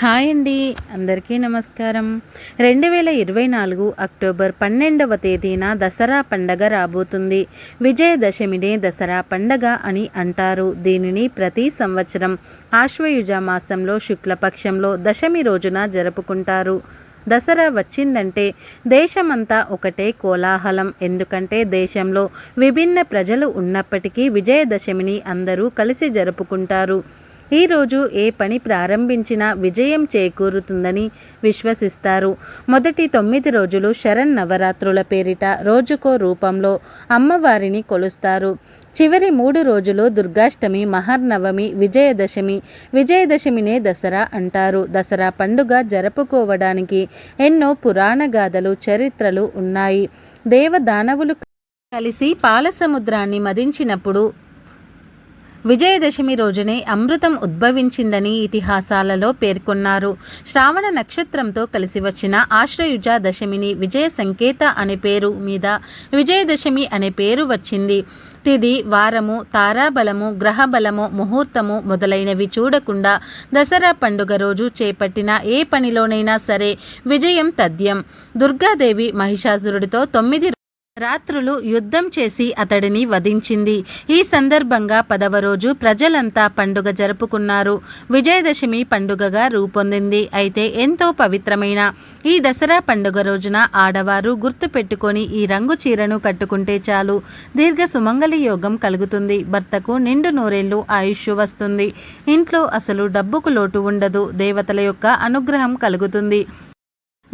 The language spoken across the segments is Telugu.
హాయ్ అండి అందరికీ నమస్కారం. రెండు వేల ఇరవై నాలుగు అక్టోబర్ పన్నెండవ తేదీన దసరా పండగ రాబోతుంది. విజయదశమినే దసరా పండగ అని అంటారు. దీనిని ప్రతి సంవత్సరం ఆశ్వయుజ మాసంలో శుక్లపక్షంలో దశమి రోజున జరుపుకుంటారు. దసరా వచ్చిందంటే దేశమంతా ఒకటే కోలాహలం. ఎందుకంటే దేశంలో విభిన్న ప్రజలు ఉన్నప్పటికీ విజయదశమిని అందరూ కలిసి జరుపుకుంటారు. ఈరోజు ఏ పని ప్రారంభించినా విజయం చేకూరుతుందని విశ్వసిస్తారు. మొదటి తొమ్మిది రోజులు శరణ్ నవరాత్రుల పేరిట రోజుకో రూపంలో అమ్మవారిని కొలుస్తారు. చివరి మూడు రోజులు దుర్గాష్టమి మహర్నవమి విజయదశమి విజయదశమినే దసరా అంటారు. దసరా పండుగ జరుపుకోవడానికి ఎన్నో పురాణ గాథలు చరిత్రలు ఉన్నాయి. దేవదానవులు కలిసి పాలసముద్రాన్ని మదించినప్పుడు విజయదశమి రోజునే అమృతం ఉద్భవించిందని ఇతిహాసాలలో పేర్కొన్నారు. శ్రావణ నక్షత్రంతో కలిసి వచ్చిన ఆశ్రయుజ దశమిని విజయ సంకేత అనే పేరు మీద విజయదశమి అనే పేరు వచ్చింది. తిది వారము తారాబలము గ్రహబలము ముహూర్తము మొదలైనవి చూడకుండా దసరా పండుగ రోజు చేపట్టిన ఏ పనిలోనైనా సరే విజయం తథ్యం. దుర్గాదేవి మహిషాసురుడితో తొమ్మిది రాత్రులు యుద్ధం చేసి అతడిని వధించింది. ఈ సందర్భంగా పదవ రోజు ప్రజలంతా పండుగ జరుపుకున్నారు. విజయదశమి పండుగగా రూపొందింది. అయితే ఎంతో పవిత్రమైన ఈ దసరా పండుగ రోజున ఆడవారు గుర్తు పెట్టుకొని ఈ రంగు చీరను కట్టుకుంటే చాలు. దీర్ఘ సుమంగళి యోగం కలుగుతుంది. భర్తకు నిండు నూరేళ్ళు ఆయుష్ వస్తుంది. ఇంట్లో అసలు డబ్బుకు లోటు ఉండదు. దేవతల యొక్క అనుగ్రహం కలుగుతుంది.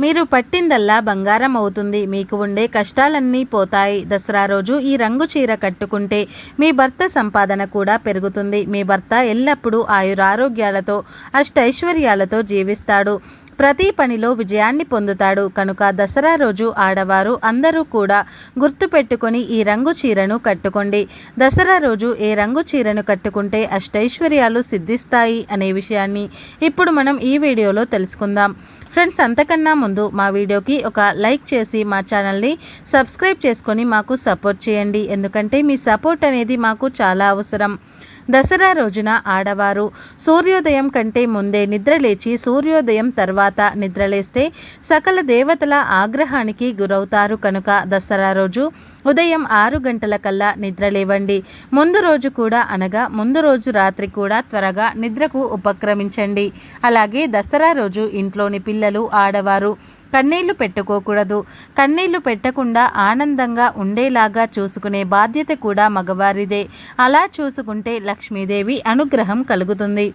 మీరు పట్టిందల్లా బంగారం అవుతుంది. మీకు ఉండే కష్టాలన్నీ పోతాయి. దసరా రోజు ఈ రంగు చీర కట్టుకుంటే మీ భర్త సంపాదన కూడా పెరుగుతుంది. మీ భర్త ఎల్లప్పుడూ ఆయురారోగ్యాలతో అష్టైశ్వర్యాలతో జీవిస్తాడు. ప్రతి పనిలో విజయాన్ని పొందుతాడు. కనుక దసరా రోజు ఆడవారు అందరూ కూడా గుర్తుపెట్టుకొని ఈ రంగు చీరను కట్టుకోండి. దసరా రోజు ఏ రంగు చీరను కట్టుకుంటే అష్టైశ్వర్యాలు సిద్ధిస్తాయి అనే విషయాన్ని ఇప్పుడు మనం ఈ వీడియోలో తెలుసుకుందాం. ఫ్రెండ్స్ అంతకన్నా ముందు మా వీడియోకి ఒక లైక్ చేసి మా ఛానల్ని సబ్స్క్రైబ్ చేసుకొని మాకు సపోర్ట్ చేయండి. ఎందుకంటే మీ సపోర్ట్ అనేది మాకు చాలా అవసరం. దసరా రోజున ఆడవారు సూర్యోదయం కంటే ముందే నిద్రలేచి సూర్యోదయం తర్వాత నిద్రలేస్తే సకల దేవతల ఆగ్రహానికి గురవుతారు కనుక దసరా రోజు ఉదయం ఆరు గంటల కల్లా నిద్రలేవండి. ముందు రోజు కూడా అనగా ముందు రోజు రాత్రి కూడా త్వరగా నిద్రకు ఉపక్రమించండి. అలాగే దసరా రోజు ఇంట్లోని పిల్లలు ఆడవారు కన్నీళ్ళు పెట్టుకోకూడదు. కన్నీళ్ళు పెట్టకుండా ఆనందంగా ఉండేలాగా చూసుకునే బాధ్యత కూడా మగవారిదే. అలా చూసుకుంటే లక్ష్మీదేవి అనుగ్రహం కలుగుతుంది.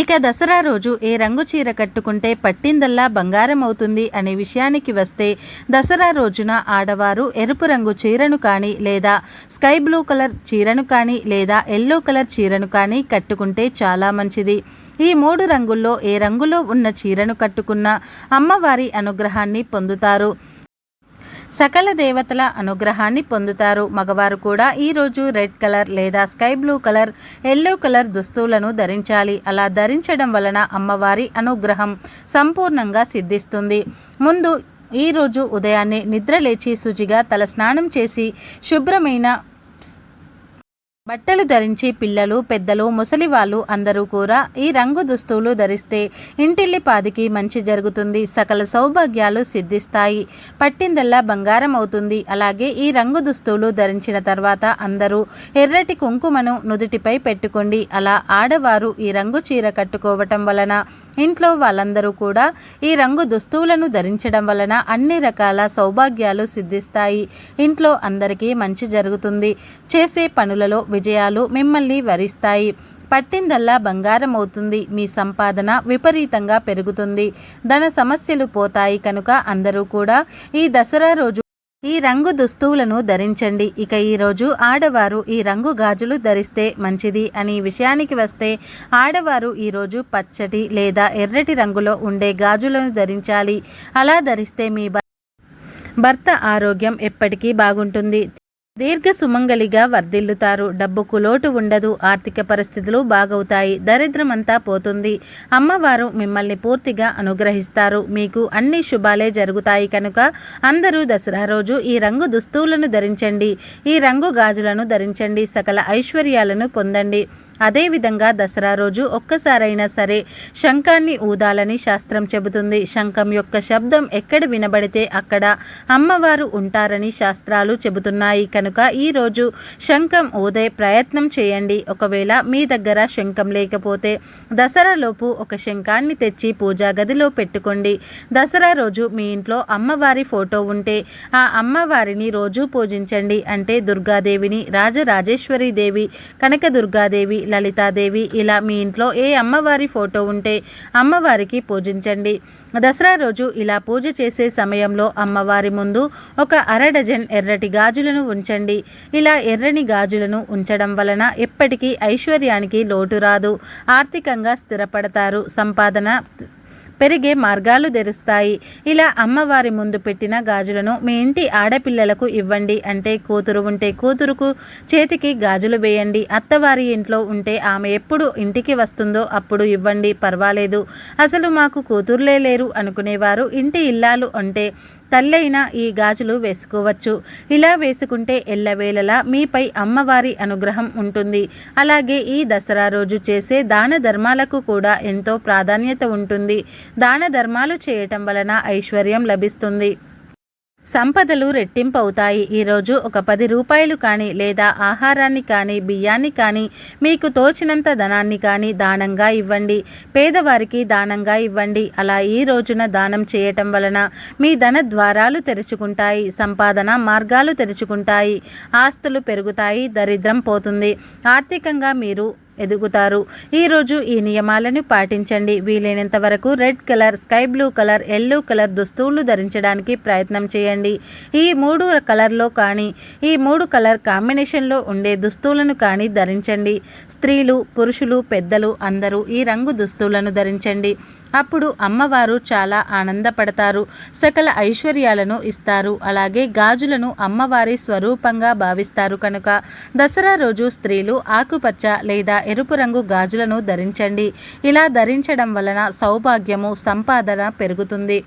ఇక దసరా రోజు ఏ రంగు చీర కట్టుకుంటే పట్టిందల్లా బంగారం అవుతుంది అనే విషయానికి వస్తే దసరా రోజున ఆడవారు ఎరుపు రంగు చీరను కానీ లేదా స్కై బ్లూ కలర్ చీరను కానీ లేదా ఎల్లో కలర్ చీరను కానీ కట్టుకుంటే చాలా మంచిది. ఈ మూడు రంగుల్లో ఏ రంగులో ఉన్న చీరను కట్టుకున్న అమ్మవారి అనుగ్రహాన్ని పొందుతారు. సకల దేవతల అనుగ్రహాన్ని పొందుతారు. మగవారు కూడా ఈరోజు రెడ్ కలర్ లేదా sky blue colour yellow colour దుస్తువులను ధరించాలి. అలా ధరించడం వలన అమ్మవారి అనుగ్రహం సంపూర్ణంగా సిద్ధిస్తుంది. ముందు ఈరోజు ఉదయాన్నే నిద్రలేచి శుచిగా తల స్నానం చేసి శుభ్రమైన బట్టలు ధరించి పిల్లలు పెద్దలు ముసలి వాళ్ళు అందరూ కూడా ఈ రంగు దుస్తువులు ధరిస్తే ఇంటిల్లి పాదికి మంచి జరుగుతుంది. సకల సౌభాగ్యాలు సిద్ధిస్తాయి. పట్టిందల్లా బంగారం అవుతుంది. అలాగే ఈ రంగు దుస్తువులు ధరించిన తర్వాత అందరూ ఎర్రటి కుంకుమను నుదుటిపై పెట్టుకోండి. అలా ఆడవారు ఈ రంగు చీర కట్టుకోవటం వలన ఇంట్లో వాళ్ళందరూ కూడా ఈ రంగు దుస్తువులను ధరించడం వలన అన్ని రకాల సౌభాగ్యాలు సిద్ధిస్తాయి. ఇంట్లో అందరికీ మంచి జరుగుతుంది. చేసే పనులలో విజయాలు మిమ్మల్ని వరిస్తాయి. పట్టిందల్లా బంగారం అవుతుంది మీ సంపాదన విపరీతంగా పెరుగుతుంది. ధన సమస్యలు పోతాయి కనుక అందరూ కూడా ఈ దసరా రోజు ఈ రంగు దుస్తువులను ధరించండి. ఇక ఈరోజు ఆడవారు ఈ రంగు గాజులు ధరిస్తే మంచిది అని విషయానికి వస్తే ఆడవారు ఈరోజు పచ్చటి లేదా ఎర్రటి రంగులో ఉండే గాజులను ధరించాలి. అలా ధరిస్తే మీ భర్త ఆరోగ్యం ఎప్పటికీ బాగుంటుంది. దీర్ఘ సుమంగలిగా వర్ధిల్లుతారు. డబ్బుకు లోటు ఉండదు. ఆర్థిక పరిస్థితులు బాగవుతాయి. దరిద్రమంతా పోతుంది. అమ్మవారు మిమ్మల్ని పూర్తిగా అనుగ్రహిస్తారు. మీకు అన్ని శుభాలే జరుగుతాయి కనుక అందరూ దసరా రోజు ఈ రంగు దుస్తువులను ధరించండి. ఈ రంగు గాజులను ధరించండి. సకల ఐశ్వర్యాలను పొందండి. అదేవిధంగా దసరా రోజు ఒక్కసారైనా సరే శంఖాన్ని ఊదాలని శాస్త్రం చెబుతుంది. శంఖం యొక్క శబ్దం ఎక్కడ వినబడితే అక్కడ అమ్మవారు ఉంటారని శాస్త్రాలు చెబుతున్నాయి. కనుక ఈరోజు శంఖం ఊదే ప్రయత్నం చేయండి. ఒకవేళ మీ దగ్గర శంఖం లేకపోతే దసరాలోపు ఒక శంఖాన్ని తెచ్చి పూజా గదిలో పెట్టుకోండి. దసరా రోజు మీ ఇంట్లో అమ్మవారి ఫోటో ఉంటే ఆ అమ్మవారిని రోజు పూజించండి. అంటే దుర్గాదేవిని రాజరాజేశ్వరి దేవి కనకదుర్గాదేవి లలితాదేవి ఇలా మీ ఇంట్లో ఏ అమ్మవారి ఫోటో ఉంటే అమ్మవారికి పూజించండి. దసరా రోజు ఇలా పూజ చేసే సమయంలో అమ్మవారి ముందు ఒక అర డజన్ ఎర్రటి గాజులను ఉంచండి. ఇలా ఎర్రని గాజులను ఉంచడం వలన ఎప్పటికీ ఐశ్వర్యానికి లోటు రాదు. ఆర్థికంగా స్థిరపడతారు. సంపాదన పెరిగే మార్గాలు తెరుస్తాయి. ఇలా అమ్మవారి ముందు పెట్టిన గాజులను మీ ఇంటి ఆడపిల్లలకు ఇవ్వండి. అంటే కూతురు ఉంటే కూతురుకు చేతికి గాజులు వేయండి. అత్తవారి ఇంట్లో ఉంటే ఆమె ఎప్పుడు ఇంటికి వస్తుందో అప్పుడు ఇవ్వండి. పర్వాలేదు. అసలు మాకు కూతుర్లే లేరు అనుకునేవారు. ఇంటి ఇల్లాలు అంటే తల్లైన ఈ గాజులు వేసుకోవచ్చు. ఇలా వేసుకుంటే ఎల్లవేళలా మీపై అమ్మవారి అనుగ్రహం ఉంటుంది. అలాగే ఈ దసరా రోజు చేసే దాన ధర్మాలకు కూడా ఎంతో ప్రాధాన్యత ఉంటుంది. దాన ధర్మాలు చేయటం వలన ఐశ్వర్యం లభిస్తుంది. సంపదలు రెట్టింపవుతాయి. ఈరోజు ఒక పది రూపాయలు కానీ లేదా ఆహారాన్ని కానీ బియ్యాన్ని కానీ మీకు తోచినంత ధనాన్ని కానీ దానంగా ఇవ్వండి. పేదవారికి దానంగా ఇవ్వండి. అలా ఈ రోజున దానం చేయటం వలన మీ ధన ద్వారాలు తెరుచుకుంటాయి. సంపాదన మార్గాలు తెరుచుకుంటాయి. ఆస్తులు పెరుగుతాయి. దరిద్రం పోతుంది. ఆర్థికంగా మీరు ఎదుగుతారు. ఈరోజు ఈ నియమాలను పాటించండి. వీలైనంత వరకు red colour sky blue colour yellow colour దుస్తువులు ధరించడానికి ప్రయత్నం చేయండి. ఈ మూడు కలర్లో కానీ ఈ మూడు కలర్ కాంబినేషన్లో ఉండే దుస్తువులను కానీ ధరించండి. స్త్రీలు పురుషులు పెద్దలు అందరూ ఈ రంగు దుస్తువులను ధరించండి. అప్పుడు అమ్మవారు చాలా ఆనందపడతారు. సకల ఐశ్వర్యాలను ఇస్తారు. అలాగే గాజులను అమ్మవారి స్వరూపంగా భావిస్తారు కనుక. దసరా రోజు స్త్రీలు ఆకుపచ్చ లేదా ఎరుపు రంగు గాజులను ధరించండి. ఇలా ధరించడం వలన సౌభాగ్యము సంపాదన పెరుగుతుంది.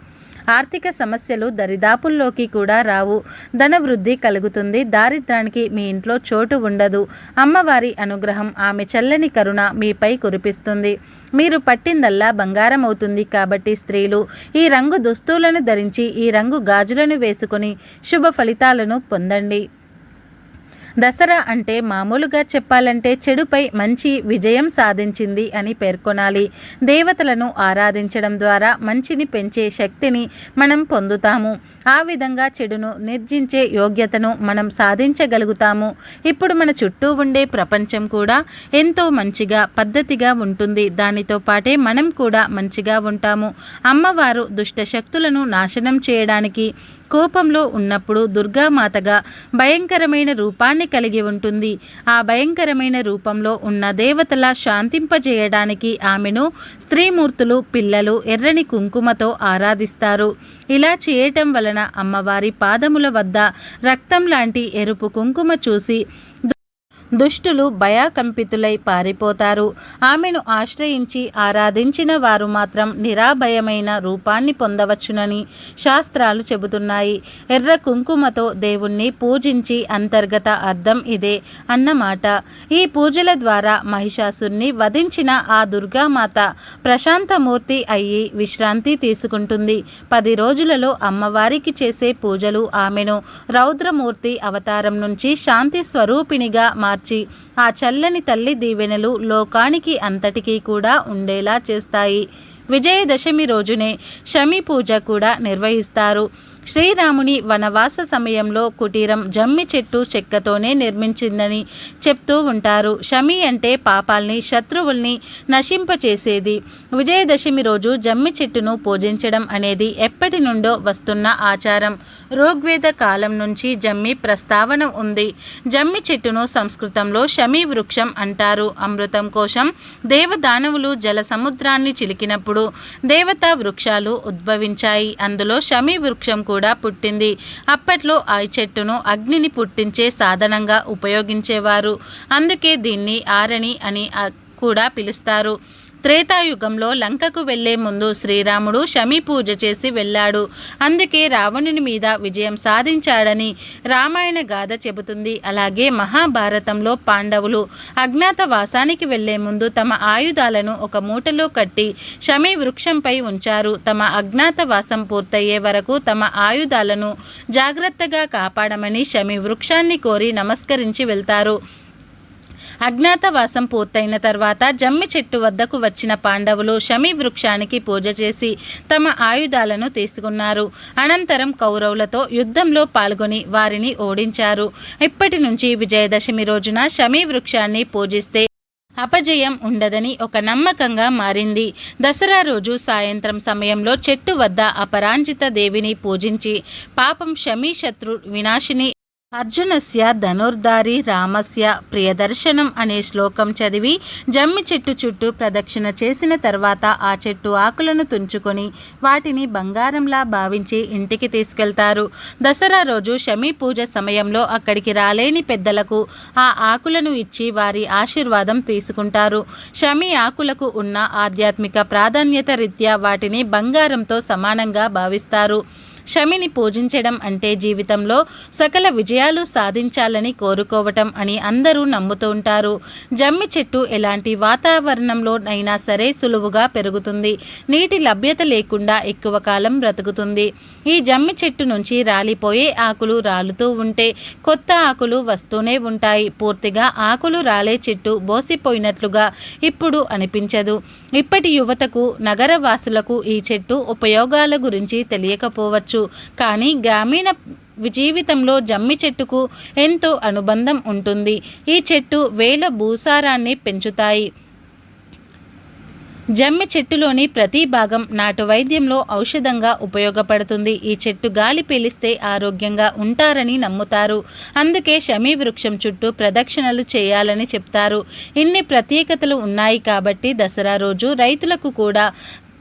ఆర్థిక సమస్యలు దరిదాపుల్లోకి కూడా రావు. ధన వృద్ధి కలుగుతుంది. దారిద్రానికి మీ ఇంట్లో చోటు ఉండదు. అమ్మవారి అనుగ్రహం ఆమె చల్లని కరుణ మీపై కురిపిస్తుంది. మీరు పట్టిందల్లా బంగారం అవుతుంది కాబట్టి స్త్రీలు ఈ రంగు దుస్తులను ధరించి ఈ రంగు గాజులను వేసుకొని శుభ ఫలితాలను పొందండి. దసరా అంటే మామూలుగా చెప్పాలంటే చెడుపై మంచి విజయం సాధించింది అని పేర్కొనాలి. దేవతలను ఆరాధించడం ద్వారా మంచిని పెంచే శక్తిని మనం పొందుతాము. ఆ విధంగా చెడును నిర్జించే యోగ్యతను మనం సాధించగలుగుతాము. ఇప్పుడు మన చుట్టూ ఉండే ప్రపంచం కూడా ఎంతో మంచిగా పద్ధతిగా ఉంటుంది. దానితో పాటే మనం కూడా మంచిగా ఉంటాము. అమ్మవారు దుష్ట శక్తులను నాశనం చేయడానికి కోపంలో ఉన్నప్పుడు దుర్గామాతగా భయంకరమైన రూపాన్ని కలిగి ఉంటుంది. ఆ భయంకరమైన రూపంలో ఉన్న దేవతల శాంతింపజేయడానికి ఆమెను స్త్రీమూర్తులు పిల్లలు ఎర్రని కుంకుమతో ఆరాధిస్తారు. ఇలా చేయటం వలన అమ్మవారి పాదముల వద్ద రక్తం లాంటి ఎరుపు కుంకుమ చూసి దుష్టులు భయాకంపితులై పారిపోతారు. ఆమెను ఆశ్రయించి ఆరాధించిన వారు మాత్రం నిరాభయమైన రూపాన్ని పొందవచ్చునని శాస్త్రాలు చెబుతున్నాయి. ఎర్ర కుంకుమతో దేవుణ్ణి పూజించి అంతర్గత అర్థం ఇదే అన్నమాట. ఈ పూజల ద్వారా మహిషాసుర్ని వధించిన ఆ దుర్గామాత ప్రశాంతమూర్తి అయ్యి విశ్రాంతి తీసుకుంటుంది. పది రోజులలో అమ్మవారికి చేసే పూజలు ఆమెను రౌద్రమూర్తి అవతారం నుంచి శాంతి స్వరూపిణిగా మార్చి మార్చి. ఆ చల్లని తల్లి దీవెనలు లోకానికి అంతటికీ కూడా ఉండేలా చేస్తాయి. విజయదశమి రోజునే షమి పూజ కూడా నిర్వహిస్తారు. శ్రీరాముని వనవాస సమయంలో కుటీరం జమ్మి చెట్టు చెక్కతోనే నిర్మించిందని చెప్తూ ఉంటారు. షమి అంటే పాపాల్ని శత్రువుల్ని నశింపచేసేది. విజయదశమి రోజు జమ్మి చెట్టును పూజించడం అనేది ఎప్పటి నుండో వస్తున్న ఆచారం. ఋగ్వేద కాలం నుంచి జమ్మి ప్రస్తావన ఉంది. జమ్మి చెట్టును సంస్కృతంలో షమి వృక్షం అంటారు. అమృతం కోసం దేవదానవులు జల సముద్రాన్ని చిలికినప్పుడు దేవతా వృక్షాలు ఉద్భవించాయి. అందులో షమి వృక్షం కూడా పుట్టింది. అప్పట్లో ఆ చెట్టును అగ్నిని పుట్టించే సాధనంగా ఉపయోగించేవారు. అందుకే దీన్ని ఆరణి అని కూడా పిలుస్తారు. త్రేతాయుగంలో లంకకు వెళ్ళే ముందు శ్రీరాముడు శమి పూజ చేసి వెళ్ళాడు. అందుకే రావణుని మీద విజయం సాధించాడని రామాయణ గాథ చెబుతుంది. అలాగే మహాభారతంలో పాండవులు అజ్ఞాతవాసానికి వెళ్ళే ముందు తమ ఆయుధాలను ఒక మూటలో కట్టి శమి వృక్షంపై ఉంచారు. తమ అజ్ఞాతవాసం పూర్తయ్యే వరకు తమ ఆయుధాలను జాగ్రత్తగా కాపాడమని శమి వృక్షాన్ని కోరి నమస్కరించి వెళ్తారు. అజ్ఞాతవాసం పూర్తయిన తర్వాత జమ్మి చెట్టు వద్దకు వచ్చిన పాండవులు శమి వృక్షానికి పూజ చేసి తమ ఆయుధాలను తీసుకున్నారు. అనంతరం కౌరవులతో యుద్ధంలో పాల్గొని వారిని ఓడించారు. ఇప్పటి నుంచి విజయదశమి రోజున శమి వృక్షాన్ని పూజిస్తే అపజయం ఉండదని ఒక నమ్మకంగా మారింది. దసరా రోజు సాయంత్రం సమయంలో చెట్టు వద్ద అపరాంజిత దేవిని పూజించి పాపం శమీ శత్రు వినాశిని అర్జునస్య ధనుర్ధారి రామస్య ప్రియదర్శనం అనే శ్లోకం చదివి జమ్మి చెట్టు చుట్టూ ప్రదక్షిణ చేసిన తర్వాత ఆ చెట్టు ఆకులను తుంచుకొని వాటిని బంగారంలా భావించి ఇంటికి తీసుకెళ్తారు. దసరా రోజు శమీ పూజ సమయంలో అక్కడికి రాలేని పెద్దలకు ఆ ఆకులను ఇచ్చి వారి ఆశీర్వాదం తీసుకుంటారు. శమి ఆకులకు ఉన్న ఆధ్యాత్మిక ప్రాధాన్యత రీత్యా వాటిని బంగారంతో సమానంగా భావిస్తారు. శమిని పూజించడం అంటే జీవితంలో సకల విజయాలు సాధించాలని కోరుకోవటం అని అందరూ నమ్ముతూ ఉంటారు. జమ్మి చెట్టు ఎలాంటి వాతావరణంలోనైనా సరే సులువుగా పెరుగుతుంది. నీటి లభ్యత లేకుండా ఎక్కువ కాలం బ్రతుకుతుంది. ఈ జమ్మి చెట్టు నుంచి రాలిపోయే ఆకులు రాలుతూ ఉంటే కొత్త ఆకులు వస్తూనే ఉంటాయి. పూర్తిగా ఆకులు రాలే చెట్టు బోసిపోయినట్లుగా ఇప్పుడు అనిపించదు. ఇప్పటి యువతకు నగరవాసులకు ఈ చెట్టు ఉపయోగాల గురించి తెలియకపోవచ్చు. కానీ గ్రామీణ జీవితంలో జమ్మి చెట్టుకు ఎంతో అనుబంధం ఉంటుంది. ఈ చెట్టు వేల భూసారాన్ని పెంచుతాయి. జమ్మి చెట్టులోని ప్రతి భాగం నాటు వైద్యంలో ఔషధంగా ఉపయోగపడుతుంది. ఈ చెట్టు గాలి పీలిస్తే ఆరోగ్యంగా ఉంటారని నమ్ముతారు. అందుకే షమీ వృక్షం చుట్టూ ప్రదక్షిణలు చేయాలని చెప్తారు. ఇన్ని ప్రత్యేకతలు ఉన్నాయి కాబట్టి దసరా రోజు రైతులకు కూడా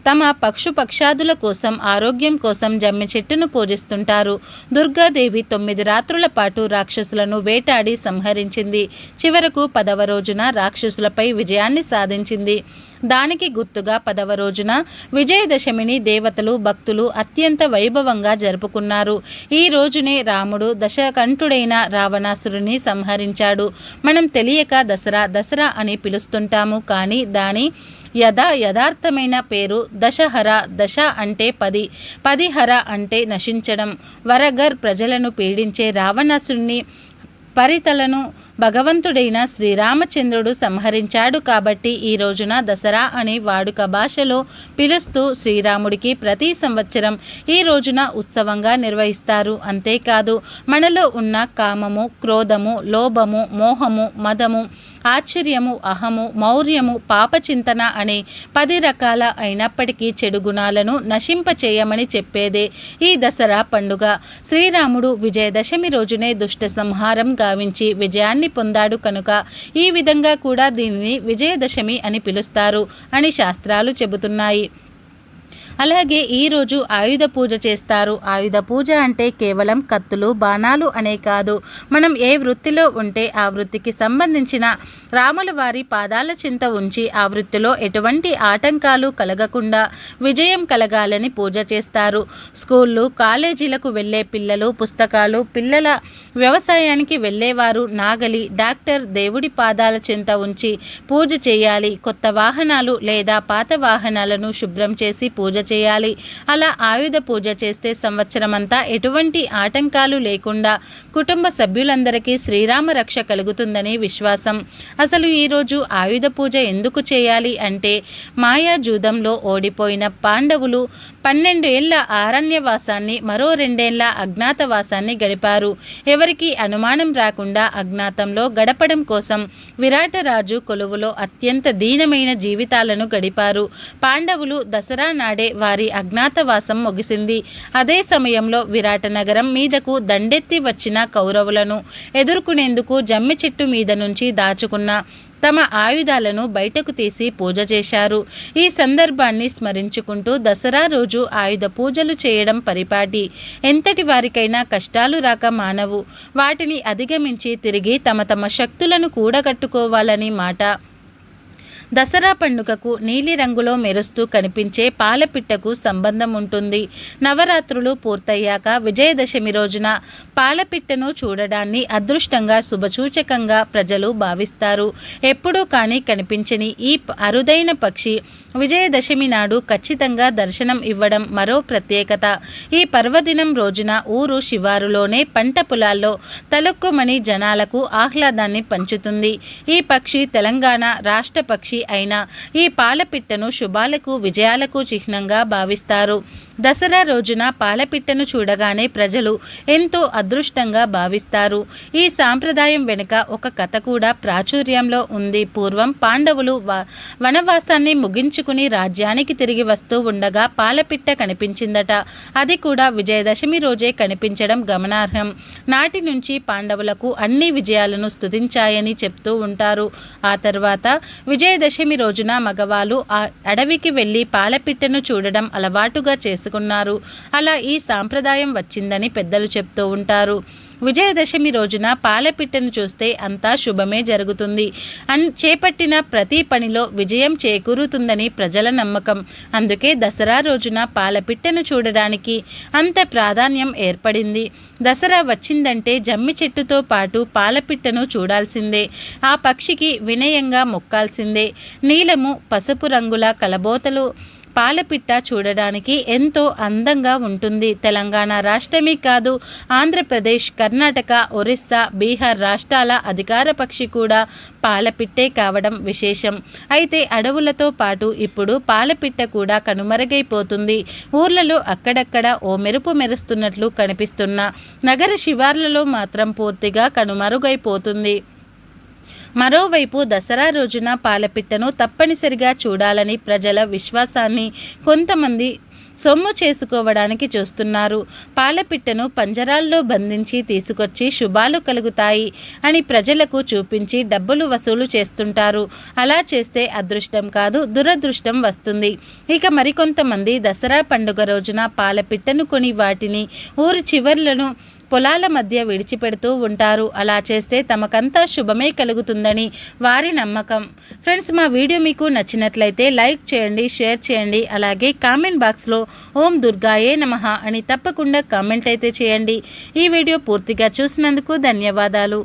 తమ పక్షు పక్షాదుల కోసం ఆరోగ్యం కోసం జమ్మి చెట్టును పూజిస్తుంటారు. దుర్గాదేవి తొమ్మిది రాత్రుల పాటు రాక్షసులను వేటాడి సంహరించింది. చివరకు పదవ రోజున రాక్షసులపై విజయాన్ని సాధించింది. దానికి గుర్తుగా పదవ రోజున విజయదశమిని దేవతలు భక్తులు అత్యంత వైభవంగా జరుపుకున్నారు. ఈ రోజునే రాముడు దశకంఠుడైన రావణాసురుని సంహరించాడు. మనం తెలియక దసరా దసరా అని పిలుస్తుంటాము. కానీ దాని యథా యథార్థమైన పేరు దశహర దశ అంటే పది పదిహర అంటే నశించడం. వరగర్ ప్రజలను పీడించే రావణాసుని పరితలను భగవంతుడైన శ్రీరామచంద్రుడు సంహరించాడు కాబట్టి ఈ రోజున దసరా అని వాడుక భాషలో పిలుస్తూ శ్రీరాముడికి ప్రతి సంవత్సరం ఈ రోజున ఉత్సవంగా నిర్వహిస్తారు. అంతేకాదు మనలో ఉన్న కామము క్రోధము లోభము మోహము మదము ఆశ్చర్యము అహము మౌర్యము పాపచింతన అనే పది రకాల అయినప్పటికీ చెడు గుణాలను నశింపచేయమని చెప్పేదే ఈ దసరా పండుగ. శ్రీరాముడు విజయదశమి రోజునే దుష్ట సంహారం గావించి విజయాన్ని పొందాడు కనుక ఈ విధంగా కూడా దీనిని విజయదశమి అని పిలుస్తారు అని శాస్త్రాలు చెబుతున్నాయి. అలాగే ఈరోజు ఆయుధ పూజ చేస్తారు. ఆయుధ పూజ అంటే కేవలం కత్తులు బాణాలు అనే కాదు. మనం ఏ వృత్తిలో ఉంటే ఆ వృత్తికి సంబంధించిన రాముల వారి పాదాల చింత ఉంచి ఆ వృత్తిలో ఎటువంటి ఆటంకాలు కలగకుండా విజయం కలగాలని పూజ చేస్తారు. స్కూళ్ళు కాలేజీలకు వెళ్ళే పిల్లలు పుస్తకాలు పిల్లల వ్యవసాయానికి వెళ్ళేవారు నాగలి డాక్టర్ దేవుడి పాదాల చింత ఉంచి పూజ చేయాలి. కొత్త వాహనాలు లేదా పాత వాహనాలను శుభ్రం చేసి పూజ చేయాలి. అలా ఆయుధ పూజ చేస్తే సంవత్సరమంతా ఎటువంటి ఆటంకాలు లేకుండా కుటుంబ సభ్యులందరికీ శ్రీరామ రక్ష కలుగుతుందని విశ్వాసం. అసలు ఈరోజు ఆయుధ పూజ ఎందుకు చేయాలి అంటే మాయాజూదంలో ఓడిపోయిన పాండవులు పన్నెండు ఏళ్ళ ఆరణ్యవాసాన్ని మరో రెండేళ్ళ అజ్ఞాతవాసాన్ని గడిపారు. ఎవరికి అనుమానం రాకుండా అజ్ఞాతంలో గడపడం కోసం విరాటరాజు కొలువులో అత్యంత దీనమైన జీవితాలను గడిపారు. పాండవులు దసరా నాడే వారి అజ్ఞాతవాసం ముగిసింది. అదే సమయంలో విరాట నగరం మీదకు దండెత్తి వచ్చిన కౌరవులను ఎదుర్కొనేందుకు జమ్మి చెట్టు మీద నుంచి దాచుకున్న తమ ఆయుధాలను బయటకు తీసి పూజ చేశారు. ఈ సందర్భాన్ని స్మరించుకుంటూ దసరా రోజు ఆయుధ పూజలు చేయడం పరిపాటి. ఎంతటి వారికైనా కష్టాలు రాక మానవు. వాటిని అధిగమించి తిరిగి తమ తమ శక్తులను కూడగట్టుకోవాలని మాట. దసరా పండుగకు నీలిరంగులో మెరుస్తూ కనిపించే పాలపిట్టకు సంబంధం ఉంటుంది. నవరాత్రులు పూర్తయ్యాక విజయదశమి రోజున పాలపిట్టను చూడడాన్ని అదృష్టంగా శుభసూచకంగా ప్రజలు భావిస్తారు. ఎప్పుడూ కానీ కనిపించని ఈ అరుదైన పక్షి విజయదశమి నాడు ఖచ్చితంగా దర్శనం ఇవ్వడం మరో ప్రత్యేకత. ఈ పర్వదినం రోజున ఊరు శివారులోనే పంట పొలాల్లో తలుక్కుమని జనాలకు ఆహ్లాదాన్ని పంచుతుంది. ఈ పక్షి తెలంగాణ రాష్ట్ర పక్షి అయిన ఈ పాలపిట్టను శుభాలకు విజయాలకు చిహ్నంగా భావిస్తారు. దసరా రోజున పాలపిట్టను చూడగానే ప్రజలు ఎంతో అదృష్టంగా భావిస్తారు. ఈ సాంప్రదాయం వెనుక ఒక కథ కూడా ప్రాచుర్యంలో ఉంది. పూర్వం పాండవులు వనవాసాన్ని ముగించుకుని రాజ్యానికి తిరిగి వస్తూ ఉండగా పాలపిట్ట కనిపించిందట. అది కూడా విజయదశమి రోజే కనిపించడం గమనార్హం. నాటి నుంచి పాండవులకు అన్ని విజయాలను స్తుతించాయని చెప్తూ ఉంటారు. ఆ తర్వాత విజయదశమి రోజున మగవాళ్ళు ఆ అడవికి వెళ్ళి పాలపిట్టను చూడడం అలవాటుగా చేస్తారు. చేసుకున్నారు అలా ఈ సాంప్రదాయం వచ్చిందని పెద్దలు చెప్తూ ఉంటారు. విజయదశమి రోజున పాలపిట్టను చూస్తే అంతా శుభమే జరుగుతుంది. అన్ చేపట్టిన ప్రతి పనిలో విజయం చేకూరుతుందని ప్రజల నమ్మకం. అందుకే దసరా రోజున పాలపిట్టను చూడడానికి అంత ప్రాధాన్యం ఏర్పడింది. దసరా వచ్చిందంటే జమ్మి చెట్టుతో పాటు పాలపిట్టను చూడాల్సిందే. ఆ పక్షికి వినయంగా మొక్కాల్సిందే. నీలము పసుపు రంగుల కలబోతలు పాలపిట్ట చూడడానికి ఎంతో అందంగా ఉంటుంది. తెలంగాణ రాష్ట్రమే కాదు ఆంధ్రప్రదేశ్ కర్ణాటక ఒరిస్సా బీహార్ రాష్ట్రాల అధికార పక్షి కూడా పాలపిట్టే కావడం విశేషం. అయితే అడవులతో పాటు ఇప్పుడు పాలపిట్ట కూడా కనుమరుగైపోతుంది. ఊర్లలో అక్కడక్కడ ఓ మెరుపు మెరుస్తున్నట్లు కనిపిస్తున్న. నగర శివార్లలో మాత్రం పూర్తిగా కనుమరుగైపోతుంది. మరోవైపు దసరా రోజున పాలపిట్టను తప్పనిసరిగా చూడాలని ప్రజల విశ్వాసాన్ని కొంతమంది సొమ్ము చేసుకోవడానికి చూస్తున్నారు. పాలపిట్టను పంజరాల్లో బంధించి తీసుకొచ్చి శుభాలు కలుగుతాయి అని ప్రజలకు చూపించి డబ్బులు వసూలు చేస్తుంటారు. అలా చేస్తే అదృష్టం కాదు దురదృష్టం వస్తుంది. ఇక మరికొంతమంది దసరా పండుగ రోజున పాలపిట్టను కొని వాటిని ఊరి చివర్లను పొలాల మధ్య విడిచిపెడుతూ ఉంటారు. అలా చేస్తే తమకంతా శుభమే కలుగుతుందని వారి నమ్మకం. ఫ్రెండ్స్ మా వీడియో మీకు నచ్చినట్లయితే లైక్ చేయండి షేర్ చేయండి. అలాగే కామెంట్ బాక్స్లో ఓం దుర్గాయే నమ అని తప్పకుండా కామెంట్ అయితే చేయండి. ఈ వీడియో పూర్తిగా చూసినందుకు ధన్యవాదాలు.